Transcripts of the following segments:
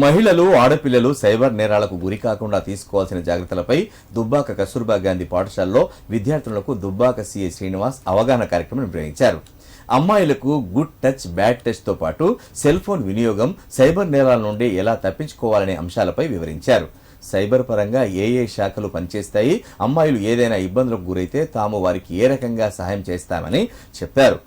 మహిళలు ఆడపిల్లలు సైబర్ నేరాలకు గురి కాకుండా తీసుకోవాల్సిన జాగ్రత్తలపై దుబ్బాక కస్తూర్బా గాంధీ పాఠశాలలో విద్యార్థులకు దుబ్బాక సిఐ శ్రీనివాస్ అవగాహన కార్యక్రమం నిర్వహించారు. అమ్మాయిలకు గుడ్ టచ్ బ్యాడ్ టచ్తో పాటు సెల్ ఫోన్ వినియోగం సైబర్ నేరాల నుండి ఎలా తప్పించుకోవాలనే అంశాలపై వివరించారు. సైబర్ పరంగా ఏ ఏ శాఖలు పనిచేస్తాయి అమ్మాయిలు ఏదైనా ఇబ్బందులకు గురైతే తాము వారికి ఏ రకంగా సహాయం చేస్తామని చెప్పారు.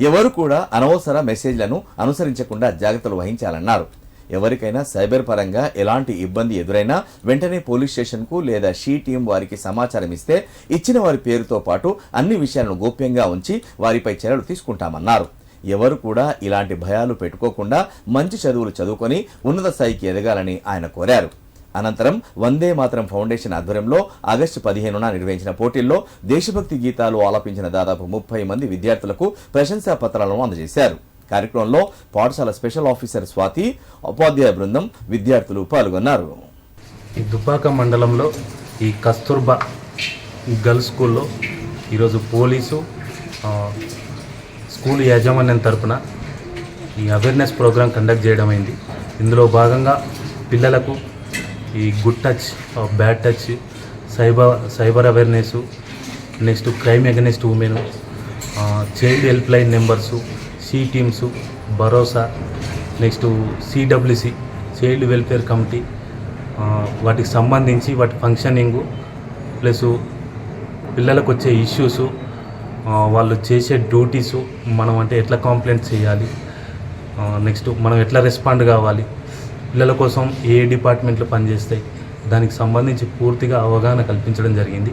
ఎవరు కూడా అనవసర మెసేజ్లను అనుసరించకుండా జాగ్రత్తలు వహించాలన్నారు. ఎవరికైనా సైబర్ పరంగా ఎలాంటి ఇబ్బంది ఎదురైనా వెంటనే పోలీస్ స్టేషన్కు లేదా షీ టీం వారికి సమాచారం ఇస్తే ఇచ్చిన వారి పేరుతో పాటు అన్ని విషయాలను గోప్యంగా ఉంచి వారిపై చర్యలు తీసుకుంటామన్నారు. ఎవరు కూడా ఇలాంటి భయాలు పెట్టుకోకుండా మంచి చదువులు చదువుకొని ఉన్నత స్థాయికి ఎదగాలని ఆయన కోరారు. అనంతరం వందే మాతరం ఫౌండేషన్ ఆధ్వర్యంలో ఆగస్టు పదిహేనున నిర్వహించిన పోటీల్లో దేశభక్తి గీతాలు ఆలపించిన దాదాపు ముప్పై మంది విద్యార్థులకు ప్రశంసా పత్రాలను అందజేశారు. కార్యక్రమంలో పాఠశాల స్పెషల్ ఆఫీసర్ స్వాతి ఉపాధ్యాయ బృందం విద్యార్థులు పాల్గొన్నారు. ఈ దుబ్బాక మండలంలో ఈ కస్తూర్బా గర్ల్స్ స్కూల్లో ఈరోజు పోలీసు స్కూల్ యాజమాన్యం తరపున ఈ అవేర్నెస్ ప్రోగ్రాం కండక్ట్ చేయడం అయింది. ఇందులో భాగంగా పిల్లలకు ఈ good touch bad touch cyber cyber awareness next crime against women child helpline numbers C teams భరోసా next CWC child welfare committee వాటికి సంబంధించి వాటి ఫంక్షనింగు ప్లస్ పిల్లలకు వచ్చే ఇష్యూస్ వాళ్ళు చేసే డ్యూటీసు మనం అంటే ఎట్లా కంప్లైంట్ చేయాలి నెక్స్ట్ మనం ఎట్లా రెస్పాండ్ కావాలి పిల్లల కోసం ఏ డిపార్ట్మెంట్లు పనిచేస్తాయి దానికి సంబంధించి పూర్తిగా అవగాహన కల్పించడం జరిగింది.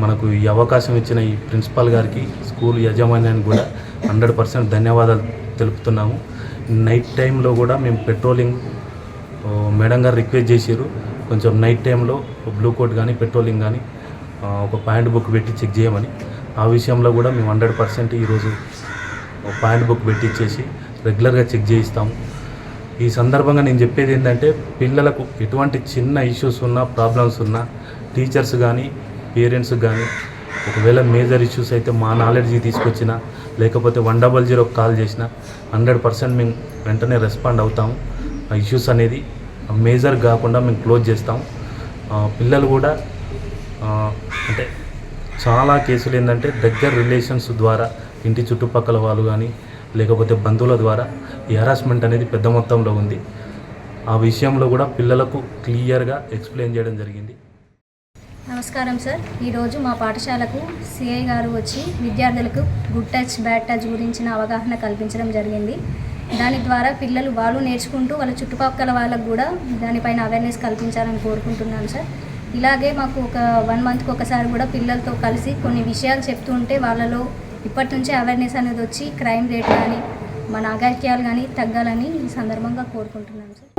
మనకు ఈ అవకాశం ఇచ్చిన ఈ ప్రిన్సిపాల్ గారికి స్కూల్ యాజమాన్యానికి కూడా హండ్రెడ్ పర్సెంట్ ధన్యవాదాలు తెలుపుతున్నాము. నైట్ టైంలో కూడా మేము పెట్రోలింగ్ మేడం గారు రిక్వెస్ట్ చేశారు కొంచెం నైట్ టైంలో బ్లూ కోట్ కానీ పెట్రోలింగ్ కానీ ఒక పాయింట్ బుక్ పెట్టి చెక్ చేయమని. ఆ విషయంలో కూడా మేము హండ్రెడ్ పర్సెంట్ ఈరోజు ఒక పాయింట్ బుక్ పెట్టించేసి రెగ్యులర్గా చెక్ చేయిస్తాము. ఈ సందర్భంగా నేను చెప్పేది ఏంటంటే పిల్లలకు ఎటువంటి చిన్న ఇష్యూస్ ఉన్నా ప్రాబ్లమ్స్ ఉన్నా టీచర్స్ కానీ పేరెంట్స్ కానీ ఒకవేళ మేజర్ ఇష్యూస్ అయితే మా నాలెడ్జ్కి తీసుకొచ్చిన లేకపోతే వన్ డబల్ జీరో కాల్ చేసినా హండ్రెడ్ పర్సెంట్ మేము వెంటనే రెస్పాండ్ అవుతాము ఆ ఇష్యూస్ అనేది మేజర్ కాకుండా మేము క్లోజ్ చేస్తాం. పిల్లలు కూడా అంటే చాలా కేసులు ఏంటంటే దగ్గర రిలేషన్స్ ద్వారా ఇంటి చుట్టుపక్కల వాళ్ళు కానీ లేకపోతే బంధువుల ద్వారా ఈ హెరాస్మెంట్ అనేది పెద్ద మొత్తంలో ఉంది. ఆ విషయంలో కూడా పిల్లలకు క్లియర్గా ఎక్స్ప్లెయిన్ చేయడం జరిగింది. నమస్కారం సార్. ఈరోజు మా పాఠశాలకు సిఐ గారు వచ్చి విద్యార్థులకు గుడ్ టచ్ బ్యాడ్ టచ్ గురించిన అవగాహన కల్పించడం జరిగింది. దాని ద్వారా పిల్లలు వాళ్ళు నేర్చుకుంటూ వాళ్ళ చుట్టుపక్కల వాళ్ళకు కూడా దానిపైన అవేర్నెస్ కల్పించాలని కోరుకుంటున్నాను సార్. ఇలాగే మాకు ఒక వన్ మంత్కి ఒకసారి కూడా పిల్లలతో కలిసి కొన్ని విషయాలు చెప్తూ ఉంటే వాళ్ళలో ఇప్పటి నుంచే అవేర్నెస్ అనేది వచ్చి క్రైమ్ రేట్ కానీ మన అగాత్యాలు కానీ తగ్గాలని ఈ సందర్భంగా కోరుకుంటున్నాను సార్.